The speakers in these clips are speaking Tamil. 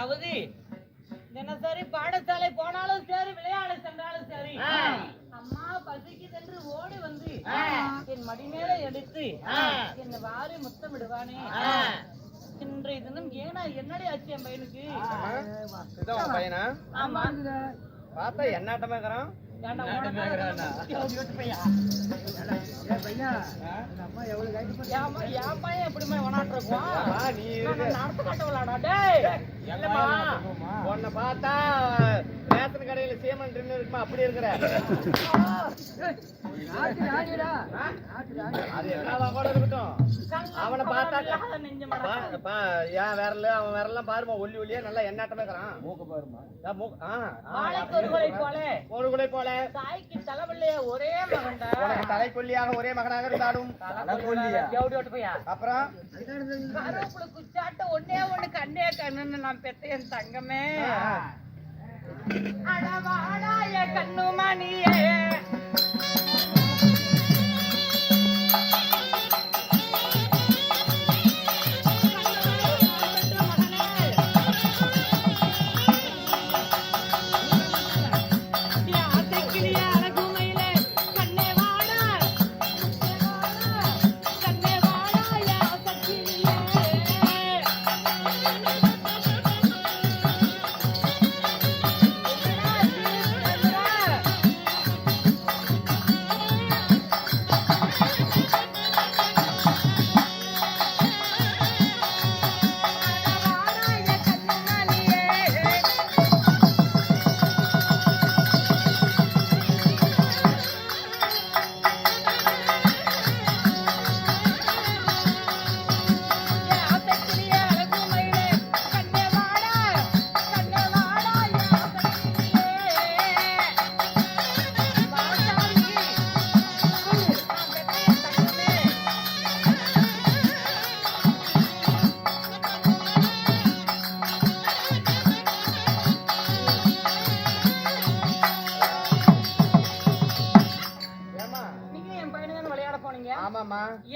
அதாவது தினசரி பாடசாலை போனாலும் சரி விளையாட சென்றாலும் சரி அம்மா பசிக்குது என்று ஓடி வந்து என் மடி மேல எடுத்து என் வாரி முத்தம் விடுவானே இன்றைய தினம் ஏனா என்னடி ஆச்சு என் பையனுக்கு? இதான் உன் பையனா? ஆமா. பார்த்தா என்னாட்டமா இருக்கிறான்? என் பையன். எப்படிமே வனாட்டிருக்குவான் ஆமா, நீ இருக்கு. நடத்த காட்டவளாடா டேய்! இல்லம்மா உன்னை பார்த்தா ரேஷன் கடையில சீமன் ட்ரின் இருக்குமா? அப்படி இருக்கிற. அது என்னவா கூட இருக்கட்டும். அவனை பார்த்தா ஏன் விரல அவன் விரலாம் பாருமா ஒல்லி ஒல்லியா நல்லா எண்ணாட்டமா இருக்கிறான். மூக்கு பாருமா ஒரு குலை போல. தாய்க்கு தலைவல்லைய ஒரே மகன்டா. தலைக்கொல்லியாக ஒரே மகனாக இருந்தாலும். அப்புறம்? குச்சாட்ட ஒண்ணே ஒண்ணு கண்ணே பெத்த என் தங்கமே. அடவாடா என் கண்ணுமணியே.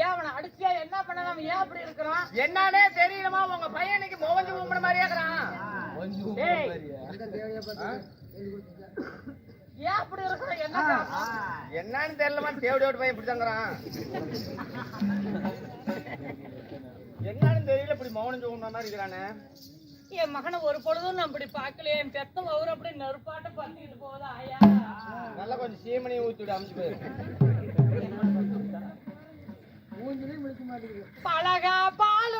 ஏன் அவனை அடிச்சியா? என்ன பண்ண அவன் ஏன் அப்படி இருக்கிறான்? என்னன்னே தெரியலமா உங்க பையனுக்கு மோகஞ்சு கும்பிட மாதிரியே இருக்கிறான். டேய். ஏன் அப்படி இருக்கிறான்? என்ன காரணம்? என்னன்னு தெரியலமா தேவடி ஓட்டு பையன் இப்படி தங்குறான் என்னன்னு தெரியல இப்படி மௌனம் கும்பிட மாதிரி இருக்கிறானே. என் மகனை ஒரு பொழுதும் நான் இப்படி பார்க்கல என் பெத்தம் அவர் அப்படி நெருப்பாட்ட பத்திக்கிட்டு போகுது ஆயா. நல்லா கொஞ்சம் சீமனையும் ஊத்தி விட்டு அமுச்சு போயிரு. பழகா பால்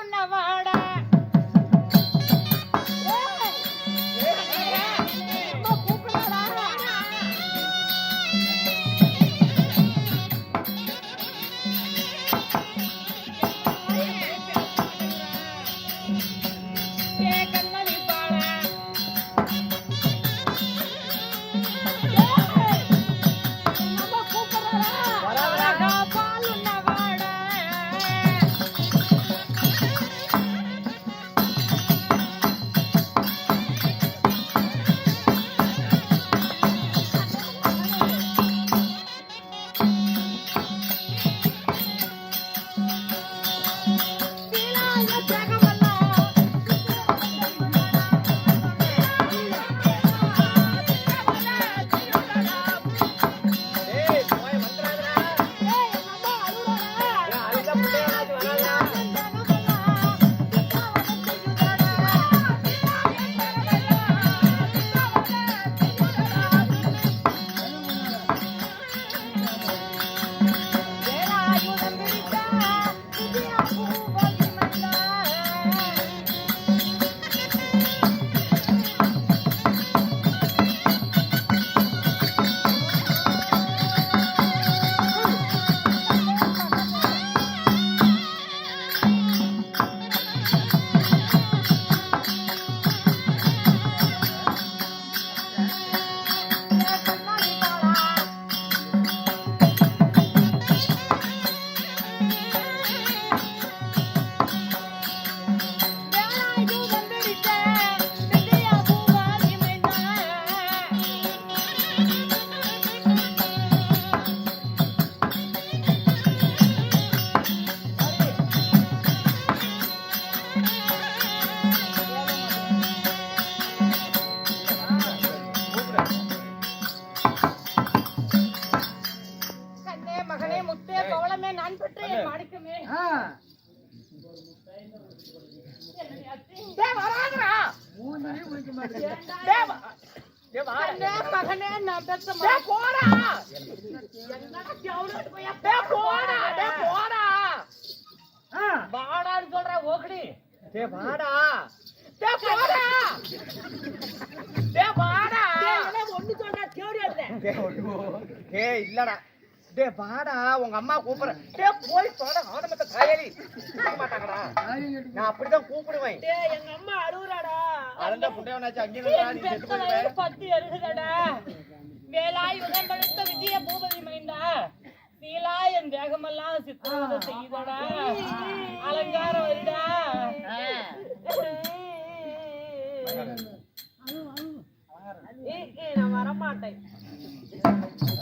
டே இல்லடா. டேய் பாடா உங்க அம்மா கூப்பிடுறேன் டே போய் பாடா ஆடமத்த தாயலி மாட்டாங்கடா. நான் அப்படிதான் கூப்பிடுவேன். டேய் எங்க அம்மா அழுவுறாடா. அழந்த புண்டையவனாச்சு அங்கே நீ செத்து போயிடுவே. பத்து எழுதுடா வேலாய் உடம்படுத்த விஜய பூபதி மைந்தா நீலா என் தேகமெல்லாம் சித்திரவதை செய்தடா அலங்காரம் வருடா. நான் வரமாட்டேன். Thank you.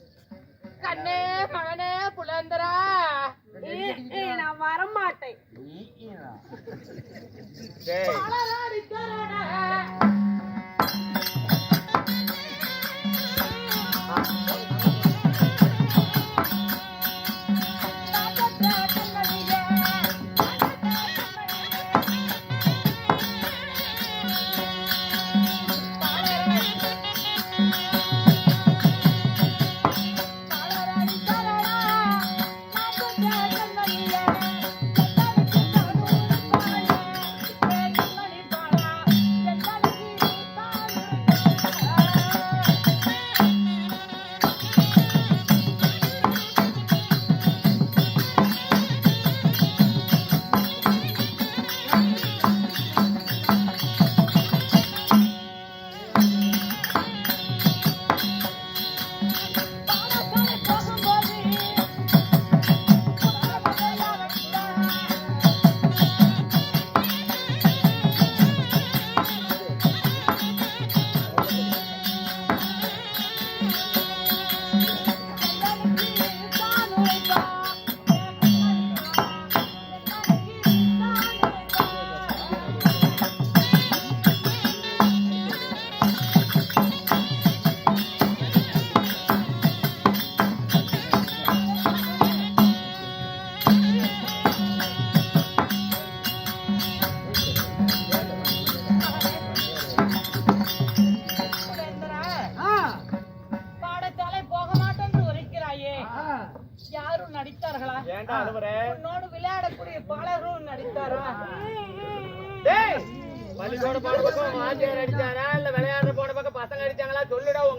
கண்ணு மகனே புலந்தரா. நான் வரமாட்டேன். மலரா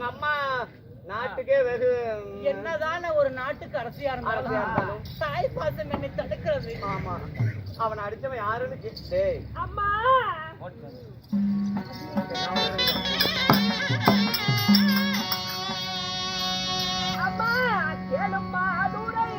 உங்க அம்மா நாட்டுக்கே வெகு என்னதான ஒரு நாட்டுக்கு அரசியா இருந்தாலும். தாய் பாசம் என்னை தடுக்கிறது. ஆமா. அவனை அடிச்சவன் யாருன்னு கே- டேய். அம்மா! அம்மா கேளும்மா துரை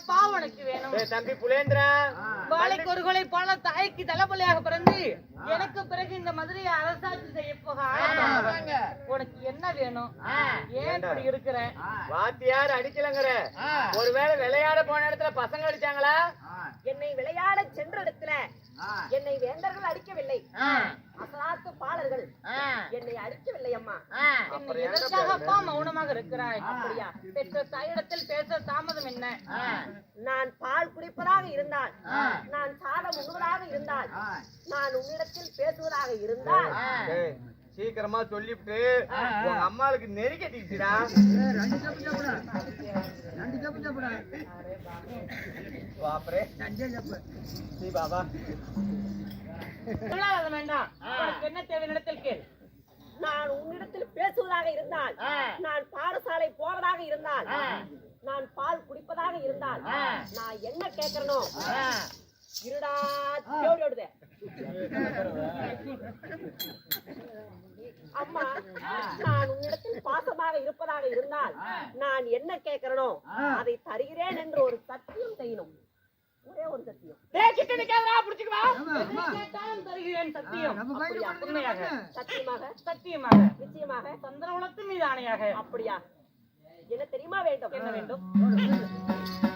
என்னப்பா உனக்கு வேணும். டேய் தம்பி புலேந்திரா. வாழைக்கு ஒரு கொலை போல தாய்க்கு தலைப்பள்ளியாக பிறந்து எனக்கு பிறகு இந்த மாதிரி அரசாட்சி செய்ய போக. உனக்கு என்ன வேணும்? ஏன் இப்படி இருக்கிற வாத்தியார் அடிக்கலங்கிற. ஒருவேளை விளையாட போன இடத்துல பசங்க அடிச்சாங்களா? என்னை விளையாட சென்ற இடத்துல. என்னை வேந்தர்கள் அடிக்கவில்லை. அசலாத்து பாலர்கள். என்னை அடிக்கவில்லை அம்மா. என்னை அப்புறம் ஏன்டா எதற்காக அப்பா மௌனமாக இருக்கிறாய்? அப்படியா? பெற்ற தாயிடத்தில் பேச தாமதம் என்ன? நான் பால் குடிப்பதாக இருந்தால் நான் சாதம் உண்ணுவதாக இருந்தால். நான் உன்னிடத்தில் பேசுவதாக இருந்தால் சீக்கிரமா சொல்லிவிட்டு உங்க அம்மாளுக்கு நெறி தப்புடா. வாப்பரே. சீ பாபா வேண்டாம். என்ன தேவை இடத்தில் கேள். நான் உன்னிடத்தில் பேசுவதாக இருந்தால் நான் பாடசாலை போவதாக இருந்தால் நான் பால் குடிப்பதாக இருந்தால் நான் என்ன கேட்கறனோ இருடா தேடி ஓடுதே. அம்மா நான் உன்னிடத்தில் பாசமாக இருப்பதாக இருந்தால் நான் என்ன கேட்கிறனோ அதை தருகிறேன் என்று ஒரு சத்தியம் செய்யணும். ஒரே ஒரு சத்தியம். தருகிறேன் சத்தியம்? சத்தியமாக? சத்தியமாக. நிச்சயமாக. சந்திரகுலத்து மீது ஆணையாக அப்படியா? என்ன தெரியுமா வேண்டும்? என்ன வேண்டும்?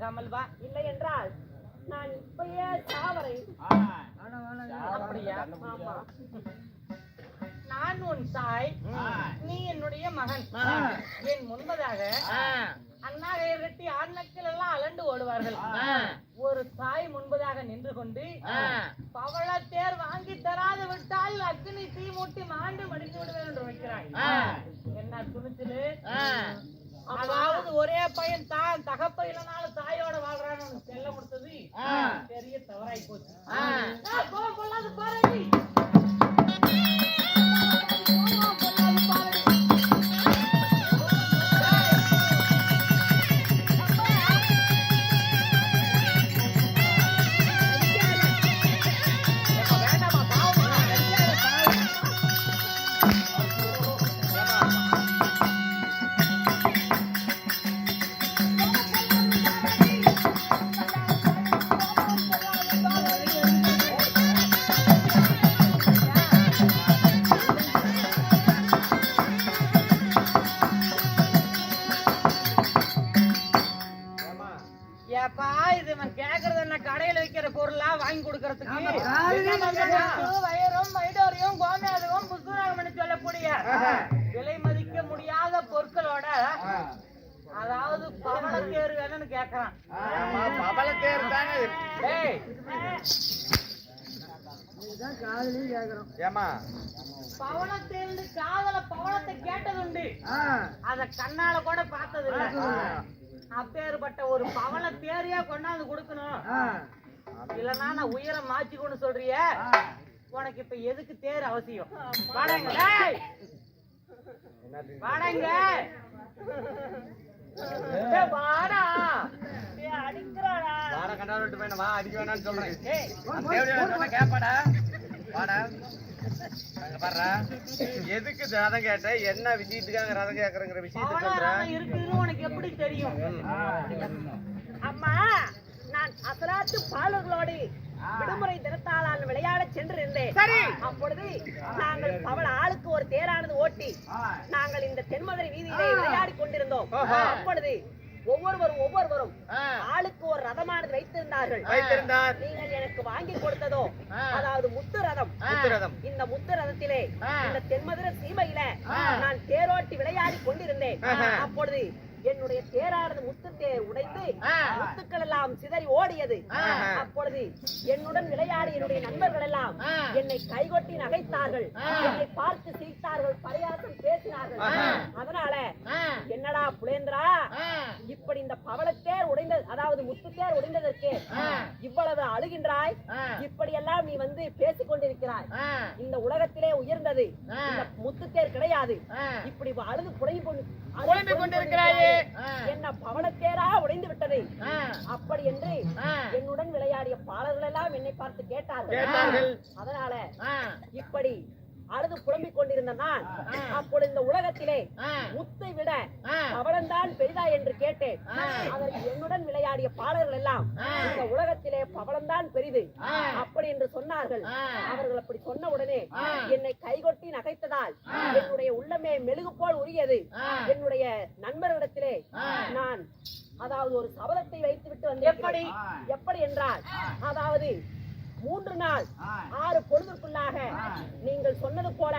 கமல் வா. இல்லை என்றால் நான் இப்பயே. அப்படியா? ஆமா. நான் உன் தாய் நீ என்னுடைய மகன். என் முன்பதாக அண்ணா கட்டி ஆண்மக்கள் எல்லாம் அலண்டு ஓடுவார்கள். ஒரு தாய் முன்பதாக நின்று கொண்டு பவளத்தேர் வாங்கி தராது விட்டால் அக்னி தீ மூட்டி மாண்டு மடிந்து விடுவேன் என்று வைக்கிறாய். என்ன துணிச்சலு அதாவது ஒரே பையன் தான் தகப்ப இல்லைனாலும் தாயோட வாழ்றான்னு செல்ல கொடுத்தது. பெரிய தவறாய் போச்சு. ஆ, போ, காலையிலயும் கேக்குறோம். ஏமா பவளத்தேர்னு காதல பவளத்தை கேட்டதுண்டு. ஆ. அத கண்ணால கூட பார்த்தது இல்ல அப்பேற்பட்ட ஒரு பவள தேரையா கொண்டாந்து கொடுக்கணும். ஆ. இல்லன்னா நான் உயரம் மாத்திக்கொண்டு சொல்றிய. உனக்கு இப்ப எதுக்கு தேர் அவசியம்? வாடங்க டேய் வாடங்க வாடா. அடிக்கிறாடா. வாட நான் வா அடிக்க வேணாம்னு சொல்றேன். கேப்பாடா? வாடா. எதுக்கு ரதம் கேட்ட? என்ன விஷயத்துக்காக ரதம் கேக்குறங்கிற விஷயத்த பவள சொல்ற? ரதம் இருக்குதுன்னு உனக்கு எப்படி தெரியும்? அம்மா நான் அசலாத்து பாலர்களோடு விடுமுறை தினத்தாளால் விளையாட சென்றிருந்தேன். அப்பொழுது நாங்கள் பவள ஆளுக்கு ஒரு தேரானது ஓட்டி நாங்கள் இந்த தென்மதுரை வீதியிலே விளையாடி கொண்டிருந்தோம். அப்பொழுது ஒவ்வொருவரும் ஒவ்வொருவரும். ஆளுக்கு ஒரு ரதமானது வைத்திருந்தார்கள் வைத்திருந்தார் நீங்கள் எனக்கு வாங்கி கொடுத்ததோ. அதாவது முத்து ரதம் முத்து ரதம் இந்த முத்து ரதத்திலே. இந்த தென்மதுரை சீமையில. நான் தேரோட்டி விளையாடி கொண்டிருந்தேன். அப்பொழுது என்னுடைய தேரானது முத்து தேர் உடைத்து. முத்துக்கள் எல்லாம் சிதறி ஓடியது. அப்பொழுது என்னுடன் விளையாடி என்னுடைய நண்பர்கள் எல்லாம். என்னை கைகொட்டி நகைத்தார்கள். என்னை பார்த்து சிரித்தார்கள் பரியாசம் பேசினார்கள். அதனால என்னடா புலேந்திரா இப்படி இந்த பவளத்தேர் உடைந்த அதாவது முத்துத்தேர் உடைந்ததற்கு ஆ. இவ்வளவு அழுகின்றாய் ஆ. இப்படி எல்லாம் நீ வந்து பேசிக் கொண்டிருக்கிறாய் இந்த உலகத்திலே உயர்ந்தது. இந்த முத்துத்தேர் கிடையாது. இப்படி அழுது புலம்பி கொண்டு கொண்டிருக்கிறாயே. என்ன பவளத்தேரா உடைந்து விட்டது. அப்படி என்று. என்னுடன் விளையாடிய பாலர்கள் எல்லாம் என்னை பார்த்து கேட்டார்கள். அதனால. இப்படி அழுது புலம்பிக் கொண்டிருந்த நான் அப்பொழுது இந்த உலகத்திலே முத்தை விட பவளம்தான் பெரிதா என்று கேட்டேன். அதற்கு என்னுடன் விளையாடிய பாடல்கள் எல்லாம் இந்த உலகத்திலே பவளம்தான் பெரிது. அப்படி என்று சொன்னார்கள். அவர்கள் அப்படி சொன்ன உடனே என்னை கைகொட்டி நகைத்ததால் என்னுடைய உள்ளமே மெழுகு போல் உரியது. என்னுடைய நண்பர்களிடத்திலே நான் அதாவது ஒரு சபலத்தை வைத்து விட்டு வந்து எப்படி? எப்படி என்றால் அதாவது மூன்று நாள் ஆறு பொழுதுக்குள்ளாக நீங்கள் சொன்னது போல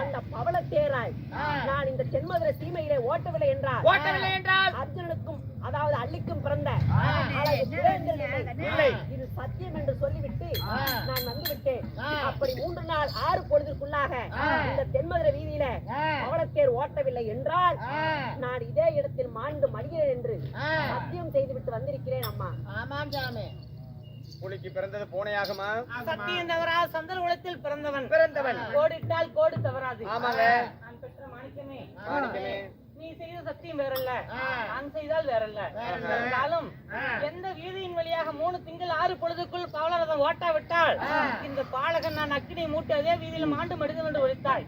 அந்த பவள தேராய் நான் இந்த தென்மதுரை சீமையிலே ஓட்டவில்லை என்றால் ஓட்டவில்லை என்றால். அர்ஜுனனுக்கும் அதாவது அள்ளிக்கும் பிறந்த இது சத்தியம் என்று சொல்லிவிட்டு நான் வந்து விட்டேன் அப்படி மூன்று நாள் ஆறு பொழுதுக்குள்ளாக இந்த தென்மதுரை வீதியில பவளத்தேர் ஓட்டவில்லை என்றால் நான் இதே இடத்தில் மாண்டு மடிகிறேன் என்று சத்தியம் செய்துவிட்டு வந்திருக்கிறேன் அம்மா. ஆமாம் சாமி. புலிக்கு பிறந்தது பூனையாகுமா? சத்தியம் தவறாது சந்தன குலத்தில் பிறந்தவன். பிறந்தவன். கோடிட்டால் கோடு தவறாது. ஆமாங்க. நான் பெற்ற மாணிக்கமே. மாணிக்கமே. நீ செய்த சத்தியம் வேறல்ல. நான் செய்தால் வேறல்ல. இருந்தாலும் எந்த வீதியின் வழியாக மூணு திங்கள் ஆறு பொழுதுக்குள் பவளரதம் ஓட்டாவிட்டால் இந்த பாலகன் நான் அக்கினி மூட்டு அதே வீதியில் மாண்டு மடிதம் என்று ஒழித்தாய்.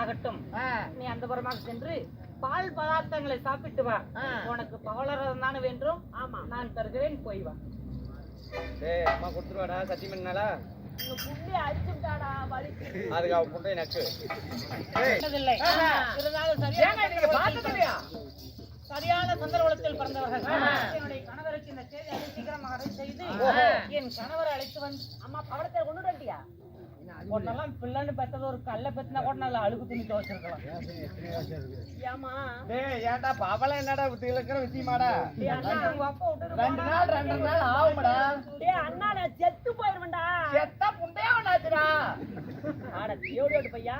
ஆகட்டும். நீ அந்த புறமாக சென்று பால் பதார்த்தங்களை சாப்பிட்டு வா. உனக்கு பவளரதம் தானே வேண்டும். ஆமா. நான் தருகிறேன் போய் வா. டேய் அம்மா கொடுத்துருவாடா சத்தியம் பண்ணாலா உங்க புள்ளி அடிச்சுட்டாடா வலிக்கு. அதுக்கு அவ புண்டை நக்கு. சரியான சரியான சந்தர்ப்பத்தில் பிறந்தவர்கள். என்னுடைய கணவருக்கு இந்த செய்தி அதி சீக்கிரமாக செய்து என் கணவரை அழைத்து வந்து அம்மா பவளத்தேர் கொண்டு வந்துட்டியா? உடனெல்லாம் பிள்ளைன்னு பெற்றது ஒரு கல்ல பெத்தினா கூட நல்ல அழுகு துணி துவச்சிருக்கலாம். ஏமா டேய் ஏன்டா பவளம் என்னடா விட்டு இழுக்கிற விஷயமாடா? ரெண்டு நாள் ரெண்டு நாள் ஆகும்டா. டேய் அண்ணா நான் செத்து போயிருவேன்டா. செத்தா புண்டையா ஒண்ணாச்சுடா ஆட தேவடியோட பையா.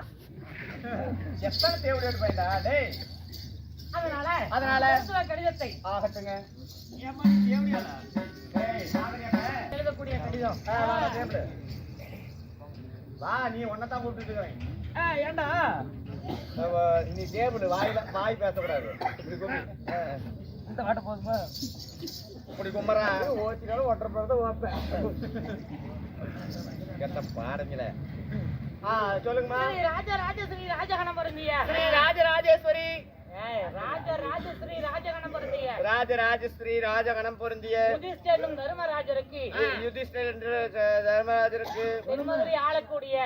எத்தனை தேவடி எடுத்து போயிட்டா டேய். அதனால அதனால? கடிதத்தை ஆகட்டுங்க. ஏம்மா நீ தேவடியாடா எழுதக்கூடிய கடிதம். ஆ, வா, நீ ஒன்னதான் கூப்பிட்டு ஏண்டா? நீ டேபிள் வாயில வாய் பேசக்கூடாது. இப்படி கும்பி இந்த வாட்ட போதுமா இப்படி கும்பறான் ஓச்சினாலும் ஒன்றரை பிறந்த ஓப்பேன். கெட்ட பாருங்களே. ஆ சொல்லுங்கம்மா. ஸ்ரீ ராஜ ராஜஸ்ரீ ராஜகணம் பொருந்திய ஸ்ரீ ராஜ பொருந்திய ராஜராஜஸ்ரீ ராஜகணம் பொருந்திய. யுதிஷ்டனும் தர்மராஜருக்கு. யுதிஷ்டர் என்று தர்மராஜருக்கு. தென்மதுரை ஆளக்கூடிய.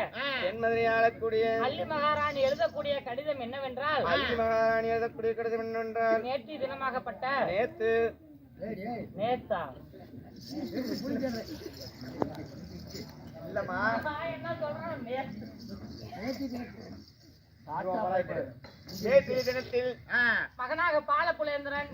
தென்மதுரை ஆளக்கூடிய. அள்ளி மகாராணி எழுதக்கூடிய கடிதம் என்னவென்றால் அள்ளி மகாராணி எழுதக்கூடிய கடிதம் என்னவென்றால் நேற்று தினமாகப்பட்ட நேத்து நேத்தா. இல்லம்மா. நான் என்ன சொல்றேன்? நேத்து. நேற்று தினத்தில் மகனாக பாலபுலேந்திரன்.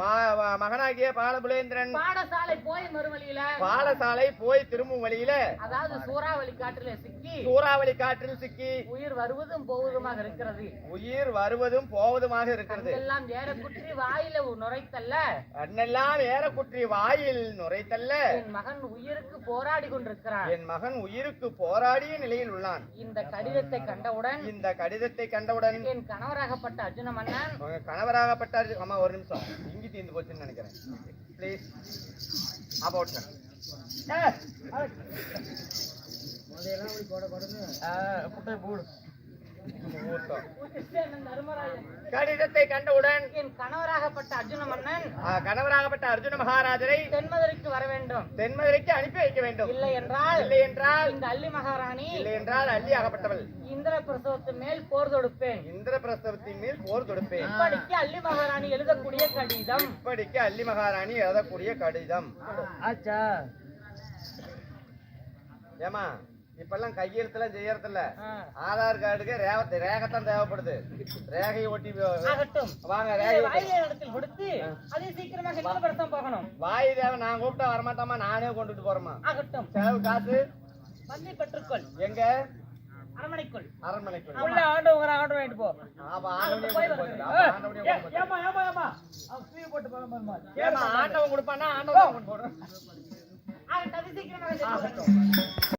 மகனாகிய பாலபுலேந்திரன். பாடசாலை போய் மறுவழியில. பாலசாலை போய் திரும்பும் வழியில அதாவது சூறாவளி காற்றில சிக்கி சூறாவளி காற்றில் சிக்கி உயிர் வருவதும் போவதுமாக இருக்கிறது. உயிர் வருவதும் போவதுமாக இருக்கிறது. எல்லாம் ஏற குற்றி வாயில நுரைத்தல்ல. அண்ணெல்லாம் ஏற குற்றி வாயில் நுரைத்தல்ல. என் மகன் உயிருக்கு போராடி கொண்டிருக்கிறார் என் மகன் உயிருக்கு போராடிய நிலையில் உள்ளான். இந்த கடிதத்தை கண்டவுடன் இந்த கடிதத்தை கண்டவுடன் என் கணவராகப்பட்ட அர்ஜுன மன்னன். உங்க கணவராகப்பட்டார். அம்மா ஒரு நிமிஷம். இங்கி தீர்ந்து போச்சுன்னு நினைக்கிறேன். ப்ளீஸ் அபவுட் கடிதத்தை கண்டவுடன் என் கணவராகப்பட்ட அர்ஜுன மன்னன். கணவராகப்பட்ட அர்ஜுன மகாராஜரை தென்மதுரைக்கு வர வேண்டும். தென்மதுரைக்கு அனுப்பி வைக்க வேண்டும். இல்லை என்றால் இல்லை என்றால் இந்த அள்ளி மகாராணி இல்லை என்றால் அள்ளி ஆகப்பட்டவள். இந்திர பிரசவத்து மேல் போர் தொடுப்பேன். இந்திர பிரஸ்தவத்தின் மேல் போர் தொடுப்பேன். இப்படிக்கு அள்ளி மகாராணி எழுதக்கூடிய கடிதம். இப்படிக்கு அள்ளி மகாராணி எழுதக்கூடிய கடிதம். ஆச்சா. ஏமா இப்பெல்லாம் கையெழுத்துலாம் செய்யறது இல்ல ஆதார் கார்டுக்கு ரேவத்தை ரேகத்தான் தேவைப்படுது. ரேகையை ஒட்டி வாங்க ரேகை ஒட்டி. வாயிலை இடத்தில் கொடுத்து அதே சீக்கிரமாக இந்திர பிரசவம் போகணும் வாய் தேவை நான் கூப்பிட்டா வரமாட்டாமா? நானே கொண்டுட்டு போறேமா ஆகட்டும். செலவு காசு? வந்து பெற்றுக்கொள். எங்க? அரமனைக்குள் அரண்மனைக்கு உள்ள ஆண்டு ஆண்டு வாங்கிட்டு போ. ஆமா, ஆண்டவனே கொண்டு போச்சுடா. அப்ப ஆண்டவனே கொண்டு போச்சு. ஏமா ஏமா ஏமா ஃப்ரீ போட்டு ஆண்டவன் கொடுப்பானா ஆண்டவன் போடுறான். ஆகட்டும்